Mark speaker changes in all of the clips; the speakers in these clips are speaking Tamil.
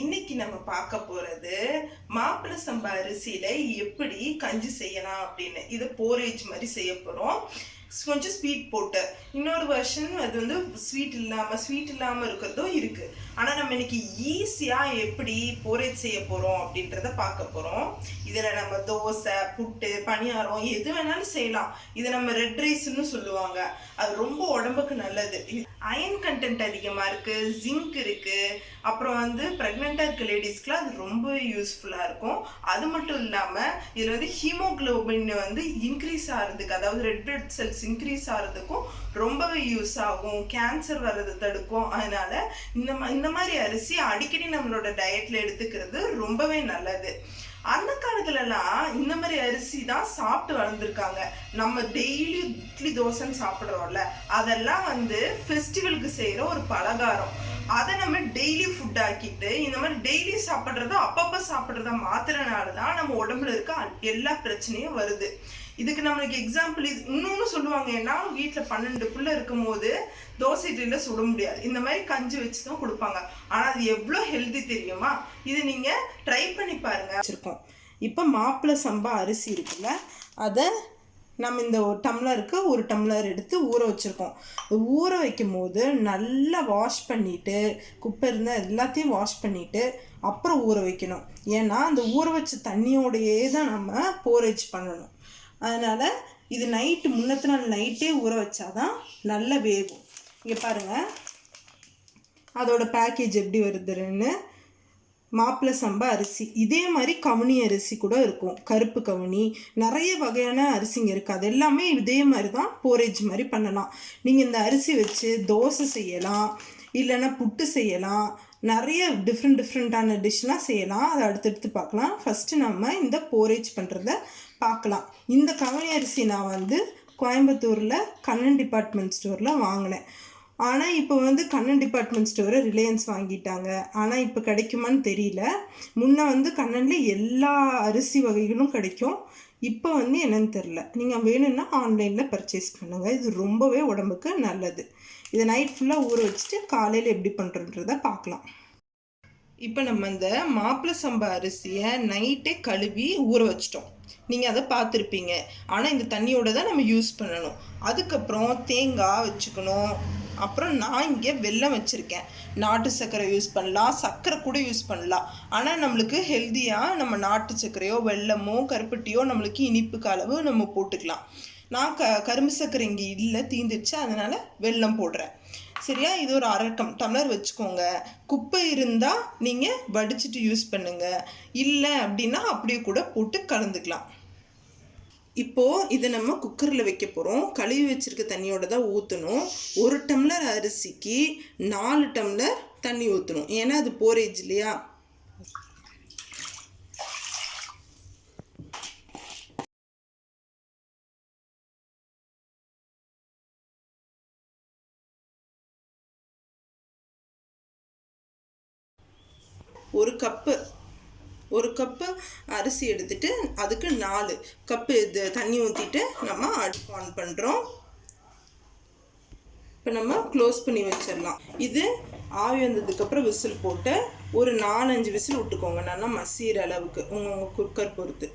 Speaker 1: இன்னைக்கு நம்ம பார்க்க போறது மாப்பிள்ளை சம்பா அரிசியில எப்படி கஞ்சி செய்யலாம் அப்படின்னு. இது போரேஜ் மாதிரி செய்ய போறோம். கொஞ்சம் ஸ்வீட் போட்டு. இன்னொரு வெர்ஷன் அது வந்து ஸ்வீட் இல்லாம ஸ்வீட் இல்லாம இருக்கிறதும் இருக்கு. ஆனா நம்ம இன்னைக்கு ஈஸியா எப்படி போரேஜ் செய்ய போறோம் அப்படின்றத பார்க்க போறோம். இதுல நம்ம தோசை புட்டு பணியாரம் எது வேணாலும் செய்யலாம். இதை நம்ம ரெட் ரைஸ்னு சொல்லுவாங்க. அது ரொம்ப உடம்புக்கு நல்லது. அயன் கண்டென்ட் அதிகமா இருக்கு ஜிங்க் இருக்கு. அப்புறம் வந்து ப்ரெக்னெண்ட்டாக இருக்க லேடிஸ்க்குலாம் அது ரொம்ப யூஸ்ஃபுல்லாக இருக்கும். அது மட்டும் இல்லாமல் இதில் வந்து ஹீமோக்ளோபின் வந்து இன்க்ரீஸ் ஆகிறதுக்கு அதாவது ரெட் பிளட் செல்ஸ் இன்க்ரீஸ் ஆகிறதுக்கும் ரொம்பவே யூஸ் ஆகும். கேன்சர் வர்றது தடுக்கும். அதனால இந்த மா- இந்த மாதிரி அரிசி அடிக்கடி நம்மளோட டயட்டில் எடுத்துக்கிறது ரொம்பவே நல்லது. அந்த காலத்துலலாம் இந்த மாதிரி அரிசி தான் சாப்பிட்டு வளர்ந்துருக்காங்க. நம்ம டெய்லி இட்லி தோசைன்னு சாப்பிட்றோம்ல அதெல்லாம் வந்து ஃபெஸ்டிவலுக்கு செய்கிற ஒரு பலகாரம். அதை நம்ம டெய்லி ஃபுட் ஆக்கிட்டு இந்த மாதிரி டெய்லி சாப்பிட்றத அப்பப்போ சாப்பிட்றத மாத்துறனால தான் நம்ம உடம்புல இருக்க எல்லா பிரச்சனையும் வருது. இதுக்கு நம்மளுக்கு எக்ஸாம்பிள் இது இன்னொன்று சொல்லுவாங்க ஏன்னா வீட்டில் பன்னெண்டு புள்ள இருக்கும் போது தோசை இட்லியில் சுட முடியாது. இந்த மாதிரி கஞ்சி வச்சு தான் கொடுப்பாங்க. ஆனால் அது எவ்வளோ ஹெல்தி தெரியுமா? இது நீங்கள் ட்ரை பண்ணி பாருங்க. வச்சுருக்கோம். இப்போ மாப்பிள்ளை சம்பா அரிசி இருக்குல்ல அதை நம்ம இந்த ஒரு டம்ளருக்கு ஒரு டம்ளர் எடுத்து ஊற வச்சுருக்கோம். ஊற வைக்கும் போது நல்லா வாஷ் பண்ணிவிட்டு குப்பை இருந்தால் எல்லாத்தையும் வாஷ் பண்ணிவிட்டு அப்புறம் ஊற வைக்கணும். ஏன்னா அந்த ஊற வச்ச தண்ணியோடையே தான் நம்ம போரேஜ் பண்ணணும். அதனால் இது நைட்டு முன்னத்து நாள் நைட்டே ஊற வச்சாதான் நல்லா வேகும். இங்கே பாருங்கள் அதோட பேக்கேஜ் எப்படி வருதுன்னு மாப்பிள்ளை சம்பா அரிசி. இதே மாதிரி கவுனி அரிசி கூட இருக்கும். கருப்பு கவுனி நிறைய வகையான அரிசிங்க இருக்குது அது எல்லாமே இதே மாதிரி தான் போரேஜ் மாதிரி பண்ணலாம். நீங்கள் இந்த அரிசி வச்சு தோசை செய்யலாம் இல்லைன்னா புட்டு செய்யலாம் நிறைய டிஃப்ரெண்ட் டிஃப்ரெண்ட்டான டிஷ்லாம் செய்யலாம். அதை அடுத்தடுத்து பார்க்கலாம். ஃபஸ்ட்டு நம்ம இந்த போரேஜ் பண்ணுறத பார்க்கலாம். இந்த கவனி அரிசி நான் வந்து கோயம்புத்தூரில் கண்ணன் டிபார்ட்மெண்ட் ஸ்டோரில் வாங்கினேன். ஆனால் இப்போ வந்து கண்ணன் டிபார்ட்மெண்ட் ஸ்டோரை ரிலையன்ஸ் வாங்கிட்டாங்க. ஆனால் இப்போ கிடைக்குமான்னு தெரியல. முன்னே வந்து கண்ணனில் எல்லா அரிசி வகைகளும் கிடைக்கும். இப்போ வந்து என்னன்னு தெரில நீங்கள் வேணும்னா ஆன்லைனில் பர்ச்சேஸ் பண்ணுங்கள் இது ரொம்பவே உடம்புக்கு நல்லது. இதை நைட் ஃபுல்லாக ஊற வச்சுட்டு காலையில் எப்படி பண்ணுறன்றத பார்க்கலாம். இப்போ நம்ம இந்த மாப்பிள்ளை சம்பா அரிசியை நைட்டே கழுவி ஊற வச்சிட்டோம். நீங்கள் அதை பார்த்துருப்பீங்க. ஆனால் இந்த தண்ணியோட தான் நம்ம யூஸ் பண்ணணும். அதுக்கப்புறம் தேங்காய் வச்சுக்கணும். அப்புறம் நான் இங்கே வெல்லம் வச்சுருக்கேன். நாட்டு சர்க்கரை யூஸ் பண்ணலாம் சர்க்கரை கூட யூஸ் பண்ணலாம். ஆனால் நம்மளுக்கு ஹெல்த்தியாக நம்ம நாட்டு சர்க்கரையோ வெல்லமோ கருப்பட்டியோ நம்மளுக்கு இனிப்புக்கு அளவு நம்ம போட்டுக்கலாம். நான் க கரும்பு சர்க்கரை இங்கே இல்லை தீந்துடுச்சு அதனால் வெல்லம் போடுறேன். சரியா? இது ஒரு அரை டம் டம்ளர் வச்சுக்கோங்க. குப்பை இருந்தால் நீங்கள் வடிச்சிட்டு யூஸ் பண்ணுங்கள் இல்லை அப்படின்னா அப்படியே கூட போட்டு கலந்துக்கலாம். இப்போது இதை நம்ம குக்கரில் வைக்க போகிறோம் கழுவி வச்சுருக்க தண்ணியோட தான் ஊற்றணும் ஒரு டம்ளர் அரிசிக்கு நாலு டம்ளர் தண்ணி ஊற்றணும் ஏன்னா அது போரேஜ் இல்லையா? ஒரு கப்பு ஒரு கப்பு அரிசி எடுத்துகிட்டு அதுக்கு நாலு கப்பு இது தண்ணி ஊற்றிட்டு நம்ம அடுப்பு ஆன் பண்ணுறோம் இப்போ நம்ம க்ளோஸ் பண்ணி வச்சிடலாம். இது ஆவி வந்ததுக்கப்புறம் விசில் போட்டு ஒரு நாலஞ்சு விசில் விட்டுக்கோங்க. நல்லா மசிகிற அளவுக்கு உங்கள் உங்கள் குக்கர் பொறுத்து.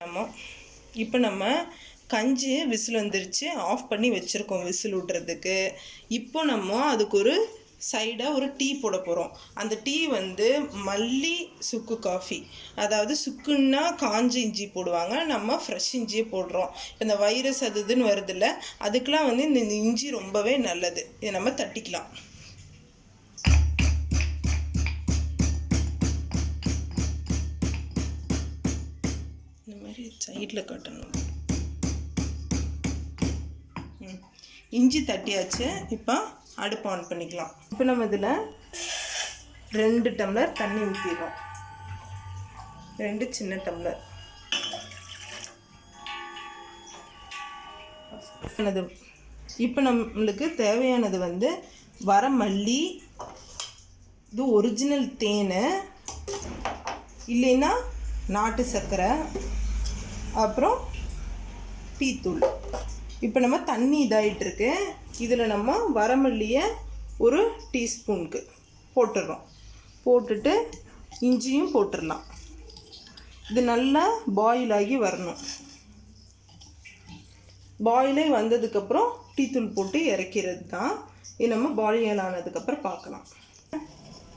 Speaker 1: நம்ம இப்போ நம்ம கஞ்சி விசில் வந்துருச்சு ஆஃப் பண்ணி வச்சுருக்கோம் விசில் விட்றதுக்கு. இப்போ நம்ம அதுக்கு ஒரு சைடாக ஒரு டீ போட போகிறோம் அந்த டீ வந்து மல்லி சுக்கு காஃபி அதாவது சுக்குன்னா காஞ்ச இஞ்சி போடுவாங்க. நம்ம ஃப்ரெஷ் இஞ்சியே போடுறோம். இப்போ இந்த வைரஸ் அது இதுன்னு வருதுல்ல அதுக்கெலாம் வந்து இந்த இஞ்சி ரொம்பவே நல்லது. இதை நம்ம தட்டிக்கலாம். இந்த மாதிரி சைடில் கட்டணும். இஞ்சி தட்டியாச்சு. இப்போ அடுப்பு ஆன் பண்ணிக்கலாம். இப்போ நம்ம இதில் ரெண்டு டம்ளர் தண்ணி ஊற்றிடுறோம் ரெண்டு சின்ன டம்ளர். அது இப்போ நம்மளுக்கு தேவையானது வந்து வர மல்லி இது ஒரிஜினல் தேன் இல்லைன்னா நாட்டு சர்க்கரை அப்புறம் டீத்தூள் இப்போ நம்ம தண்ணி இதாகிட்டுருக்கு இதில் நம்ம வரமல்லியை ஒரு டீஸ்பூனுக்கு போட்டுடுறோம். போட்டுட்டு இஞ்சியும் போட்டுடலாம். இது நல்லா பாயில் ஆகி வரணும். பாயிலே வந்ததுக்கப்புறம் டீத்தூள் போட்டு இறக்கிறது தான் இது நம்ம பாயில் ஆனதுக்கப்புறம் பார்க்கலாம்.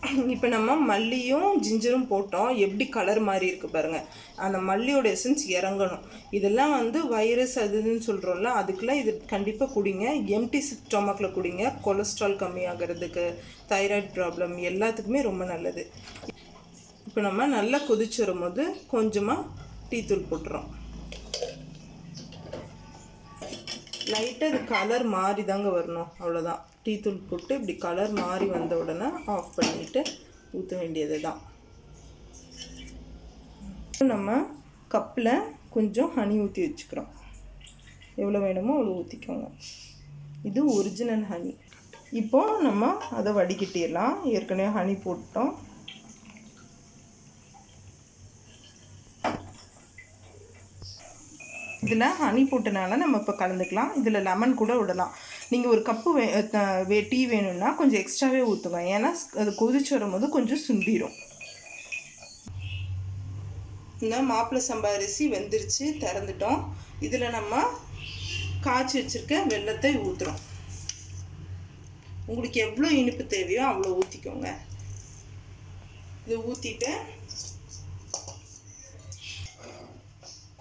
Speaker 1: இப்போ நம்ம மல்லியும் ஜிஞ்சரும் போட்டோம். எப்படி கலர் மாதிரி இருக்குது பாருங்கள் அந்த மல்லியோட எசன்ஸ் இறங்கணும். இதெல்லாம் வந்து வைரஸ் அதுன்னு சொல்கிறோம்ல அதுக்கெலாம் இது கண்டிப்பாக குடிங்க. எம்டி ஸ்டொமக்கில் குடிங்க. கொலஸ்ட்ரால் கம்மியாகிறதுக்கு தைராய்டு ப்ராப்ளம் எல்லாத்துக்குமே ரொம்ப நல்லது. இப்போ நம்ம நல்லா கொதிச்சு வரும்போது கொஞ்சமாக டீத்தூள் போட்டுறோம். லைட்டாக இது கலர் மாறி தாங்க வரணும் அவ்வளோதான் டீத்தூள் போட்டு இப்படி கலர் மாறி வந்த உடனே ஆஃப் பண்ணிவிட்டு ஊற்ற வேண்டியது தான் நம்ம கப்பில் கொஞ்சம் ஹனி ஊற்றி வச்சுக்கிறோம். எவ்வளோ வேணுமோ அவ்வளோ ஊற்றிக்கோங்க இது ஒரிஜினல் ஹனி இப்போ நம்ம அதை வடிகட்டிடலாம். ஏற்கனவே ஹனி போட்டோம். இதில் ஹனி போட்டனால நம்ம இப்போ கலந்துக்கலாம். இதில் லெமன் கூட விடலாம். நீங்கள் ஒரு கப்பு வே டீ வேணும்னா கொஞ்சம் எக்ஸ்ட்ராவே ஊற்றுங்க ஏன்னா அது கொதிச்சு வரும்போது கொஞ்சம் சுண்டிடும் இந்த மாப்பிள்ளை சம்பா அரிசி வெந்துருச்சு திறந்துட்டோம். இதில் நம்ம காய்ச்சி வச்சுருக்க வெள்ளத்தை ஊற்றுறோம் உங்களுக்கு எவ்வளோ இனிப்பு தேவையோ அவ்வளோ ஊற்றிக்கோங்க இதை ஊற்றிட்டு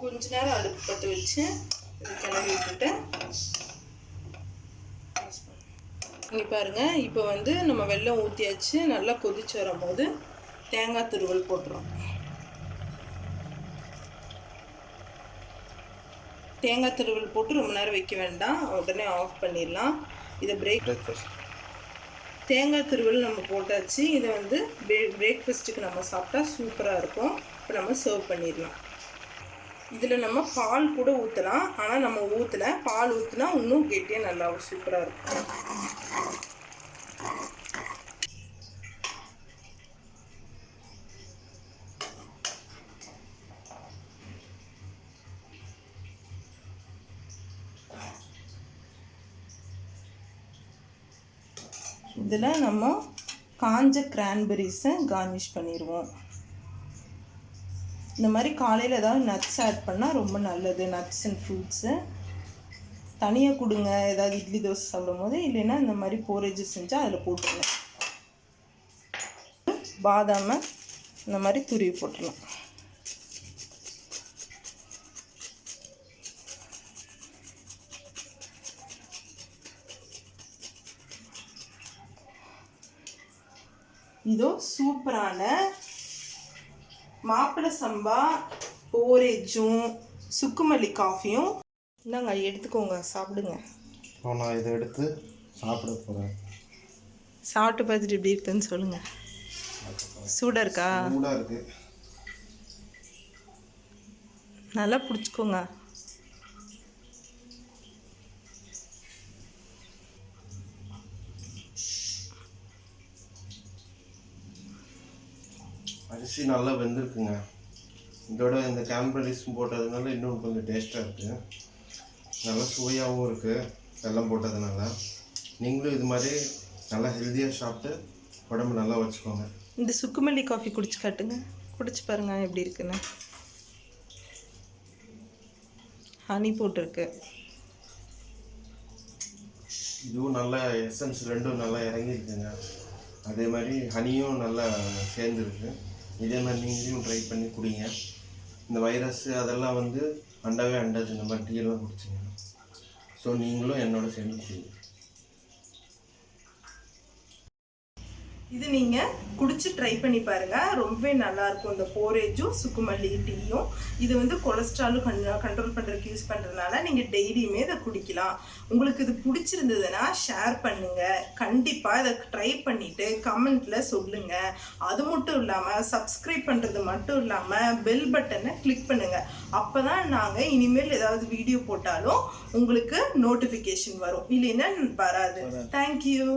Speaker 1: கொஞ்ச நேரம் அடுப்பு பற்ற வச்சு கிளறி விட்டுட்டு இங்கே பாருங்க இப்போ வந்து நம்ம வெல்லம் ஊற்றியாச்சு நல்லா கொதிச்சு வரும்போது தேங்காய் துருவல் போட்டுரும் தேங்காய் துருவல் போட்டு ரொம்ப நேரம் வைக்க வேண்டாம். உடனே ஆஃப் பண்ணிடலாம். இதை பிரேக்
Speaker 2: பிரேக்ஃபாஸ்ட்
Speaker 1: தேங்காய் துருவல் நம்ம போட்டாச்சு. இதை வந்து பிரேக் பிரேக்ஃபாஸ்ட்டுக்கு நம்ம சாப்பிட்டா சூப்பராக இருக்கும். இப்போ நம்ம சர்வ் பண்ணிடலாம். இதில் நம்ம பால் கூட ஊற்றலாம் ஆனால் நம்ம ஊற்றல பால் ஊற்றினா இன்னும் கெட்டியாக நல்லா சூப்பராக இருக்கும். இதில் நம்ம காஞ்ச கிரான்பெரிஸை கார்னிஷ் பண்ணிடுவோம். இந்த மாதிரி காலையில் ஏதாவது நட்ஸ் ஆட் பண்ணால் ரொம்ப நல்லது நட்ஸ் அண்ட் ஃப்ரூட்ஸு தனியாக கொடுங்க ஏதாவது இட்லி தோசை சாப்பிடும் போது இல்லைன்னா இந்த மாதிரி போரேஜ் செஞ்சால் அதில் போட்டுருங்க. பாதாமை இந்த மாதிரி துருவி போட்டுடலாம் இதோ சூப்பரான மாப்பிள்ளை சம்பா போரேஜும் சுக்குமல்லி காஃபியும். இந்தாங்க எடுத்துக்கோங்க சாப்பிடுங்க.
Speaker 2: நான் இதை எடுத்து சாப்பிட போகிறேன்
Speaker 1: சாப்பிட்டு பார்த்துட்டு எப்படி இருக்குன்னு சொல்லுங்க. சூடாக இருக்கா?
Speaker 2: சூடாக இருக்குது
Speaker 1: நல்லா பிடிச்சிக்கோங்க.
Speaker 2: அரிசி நல்லா வெந்திருக்குங்க. இதோட இந்த கேம்பரிஸும் போட்டதுனால இன்னும் கொஞ்சம் டேஸ்ட்டாக இருக்குது நல்லா சுவையாகவும் இருக்குது வெல்லம் போட்டதுனால. நீங்களும் இது மாதிரி நல்லா ஹெல்த்தியாக சாப்பிட்டு உடம்பு நல்லா வச்சுக்கோங்க.
Speaker 1: இந்த சுக்குமல்லி காஃபி குடிச்சு காட்டுங்க. குடிச்சு பாருங்க எப்படி இருக்குன்னு. ஹனி போட்டிருக்கு.
Speaker 2: இதுவும் நல்லா எசன்ஸ் ரெண்டும் நல்லா இறங்கியிருக்குங்க அதே மாதிரி ஹனியும் நல்லா சேர்ந்துருக்கு. இதே மாதிரி நீங்களும் ட்ரை பண்ணி குடிங்க. இந்த வைரஸ் அதெல்லாம் வந்து அண்டவே அண்டாது. இந்த மாதிரி டீலாம் குடிச்சிங்க ஸோ நீங்களும் என்னோட சேர்ந்து குடிங்க.
Speaker 1: இது நீங்கள் குடிச்சு ட்ரை பண்ணி பாருங்க. ரொம்பவே நல்லா இருக்கும் இந்த போரேஜும் சுக்குமல்லி டீயும். இது வந்து கொலஸ்ட்ராலும் கண்ட்ரோல் பண்ணுறதுக்கு யூஸ் பண்ணுறதுனால நீங்கள் டெய்லியுமே இதை குடிக்கலாம். உங்களுக்கு இது பிடிச்சிருந்ததுன்னா ஷேர் பண்ணுங்க. கண்டிப்பாக இதை ட்ரை பண்ணிட்டு கமெண்ட்ல சொல்லுங்க. அது மட்டும் இல்லாமல் சப்ஸ்கிரைப் பண்ணுறது மட்டும் இல்லாமல் பெல் பட்டனை கிளிக் பண்ணுங்க. அப்பதான் நாங்கள் இனிமேல் ஏதாவது வீடியோ போட்டாலும் உங்களுக்கு நோட்டிஃபிகேஷன் வரும். இல்லைன்னா வராது. தேங்க்யூ